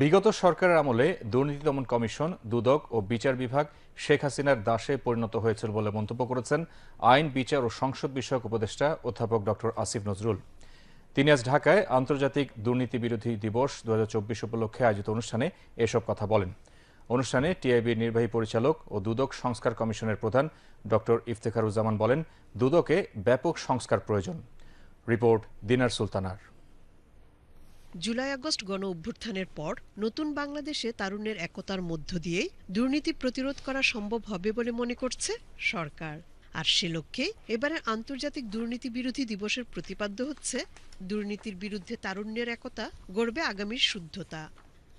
বিগত সরকারের আমলে দুর্নীতি দমন কমিশন, দুদক ও বিচার বিভাগ শেখ হাসিনার দাসে পরিণত হয়েছিল বলে মন্তব্য করেছেন আইন, বিচার ও সংসদ বিষয়ক উপদেষ্টা অধ্যাপক ডক্টর আসিফ নজরুল। তিনি আজ ঢাকায় আন্তর্জাতিক দুর্নীতি বিরোধী দিবস দু হাজার চব্বিশ উপলক্ষে আয়োজিত অনুষ্ঠানে এসব কথা বলেন। অনুষ্ঠানে টিআইবির নির্বাহী পরিচালক ও দুদক সংস্কার কমিশনের প্রধান ডক্টর ইফতেখারুজ্জামান বলেন, দুদকে ব্যাপক সংস্কার প্রয়োজন। রিপোর্ট দিনার সুলতানার। জুলাই আগস্ট গণ অভ্যুত্থানের পর নতুন বাংলাদেশে তারুণ্যের একতার মধ্য দিয়েই দুর্নীতি প্রতিরোধ করা সম্ভব হবে বলে মনে করছে সরকার। আর সে লক্ষ্যে এবারের আন্তর্জাতিক দুর্নীতি বিরোধী দিবসের প্রতিপাদ্য হচ্ছে, দুর্নীতির বিরুদ্ধে তারুণ্যের একতা গড়বে আগামীর শুদ্ধতা।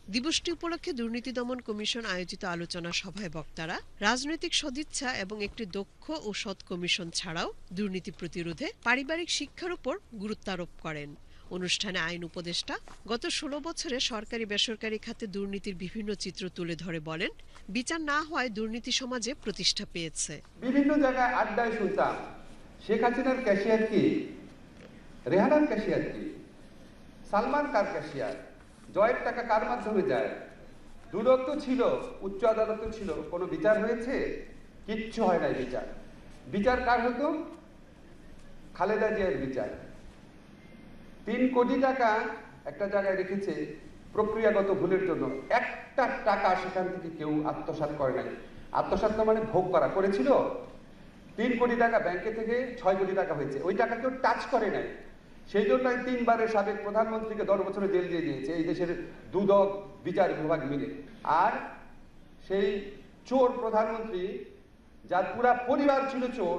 দিবসটি উপলক্ষে দুর্নীতি দমন কমিশন আয়োজিত আলোচনা সভায় বক্তারা রাজনৈতিক সদিচ্ছা এবং একটি দক্ষ ও সৎ কমিশন ছাড়াও দুর্নীতি প্রতিরোধে পারিবারিক শিক্ষার উপর গুরুত্ব আরোপ করেন। অনুষ্ঠানে আইন উপদেষ্টা গত ষোলো বছরে সরকারি বেসরকারি খাতে দুর্নীতির বিভিন্ন চিত্র তুলে ধরে বলেন, বিচার না হওয়ায় দুর্নীতি সমাজে প্রতিষ্ঠা পেয়েছে। বিভিন্ন জায়গায় আড্ডায় শুনতাম। শেখ হাসিনার ক্যাশিয়ার কি? রেহানার ক্যাশিয়ার কি? সালমান কার ক্যাশিয়ার জয়ের টাকা কার মাধ্যমে যায়? তো ছিল, উচ্চ আদালত ছিল, কোনো বিচার হয়েছে? কিচ্ছু হয় নাই বিচার। বিচার কার হতো খালেদা জিয়ার বিচার। তিন কোটি টাকা একটা জায়গায় রেখেছে প্রক্রিয়াগত ভুলের জন্য। একটা টাকা সেখান থেকে কেউ আত্মসাৎ করে নাই। আত্মসাৎ তো মানে ভোগ করা করেছিল। তিন কোটি টাকা ব্যাংকে থেকে ছয় কোটি টাকা হয়েছে। ওই টাকা কেউ টাচ করে নাই। সেই জন্য এই তিনবারের সাবেক প্রধানমন্ত্রীকে দশ বছরে জেল দিয়ে দিয়েছে। এই দেশের দুদক বিচার বিভাগ মিলে। আর সেই চোর প্রধানমন্ত্রী, যার পুরা পরিবার ছিল চোর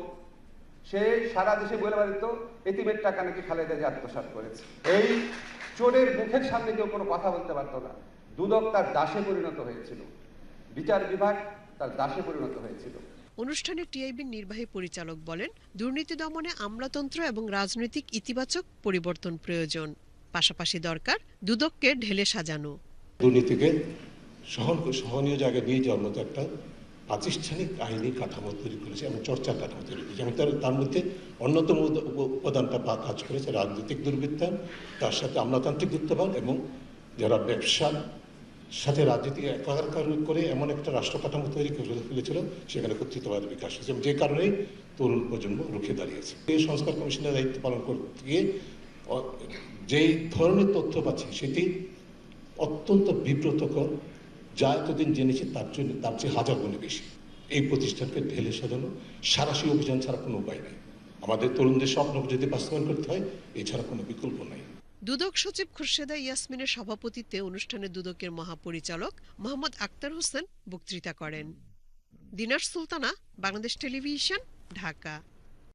সে সারা দেশে বলে বেড়াত এতিমের টাকা নাকি খালেদা যে আত্মসাৎ করেছে। এই চোরের মুখের সামনে কেউ কোনো কথা বলতে পারতো না। দুদক তার দাসে পরিণত হয়েছিল। বিচার বিভাগ তার দাসে পরিণত হয়েছিল। অনুষ্ঠানে টিআইবির নির্বাহী পরিচালক বলেন দুর্নীতি দমনে আমলাতন্ত্র এবং রাজনৈতিক ইতিবাচক পরিবর্তন প্রয়োজন। পাশাপাশি দরকার দুদককে ঢেলে সাজানো। দুর্নীতিকে সহনীয় জায়গায় নিয়ে যাওয়ার মতো একটা প্রাতিষ্ঠানিক আইনি কাঠামো তৈরি করেছে এবং চর্চার কাঠামো তৈরি করেছে। এবং তার তার মধ্যে অন্যতম উপ- উপ- উপাদানটা পা কাজ করেছে রাজনৈতিক দুর্বৃত্তায়ন তার সাথে আমলাতান্ত্রিক গুপ্তবান এবং যারা ব্যবসার সাথে রাজনীতি একাকার করে এমন একটা রাষ্ট্র কাঠামো তৈরি করে ফেলেছিল, সেখানে কর্তৃত্ববাদের বিকাশ হয়েছে যে কারণেই তরুণ প্রজন্ম রুখে দাঁড়িয়েছে। এই সংস্কার কমিশনের দায়িত্ব পালন করতে গিয়ে যেই ধরনের তথ্য পাচ্ছি, সেটি অত্যন্ত বিব্রতকর যা এতদিন জেনেছি তার জন্য, তার চেয়ে হাজার গুণে বেশি। এই প্রতিষ্ঠানকে ঢেলে সাজানো সারাশি অভিযান ছাড়া কোনো উপায় নেই। আমাদের তরুণদের স্বপ্ন যদি বাস্তবায়ন করতে হয়, এছাড়া কোনো বিকল্প নাই। দুদক সচিব খুরশেদা ইয়াসমিনের সভাপতিত্বে অনুষ্ঠানে দুদকের মহাপরিচালক মোহাম্মদ আক্তার হোসেন বক্তৃতা করেন। দিনার সুলতানা, বাংলাদেশ টেলিভিশন, ঢাকা।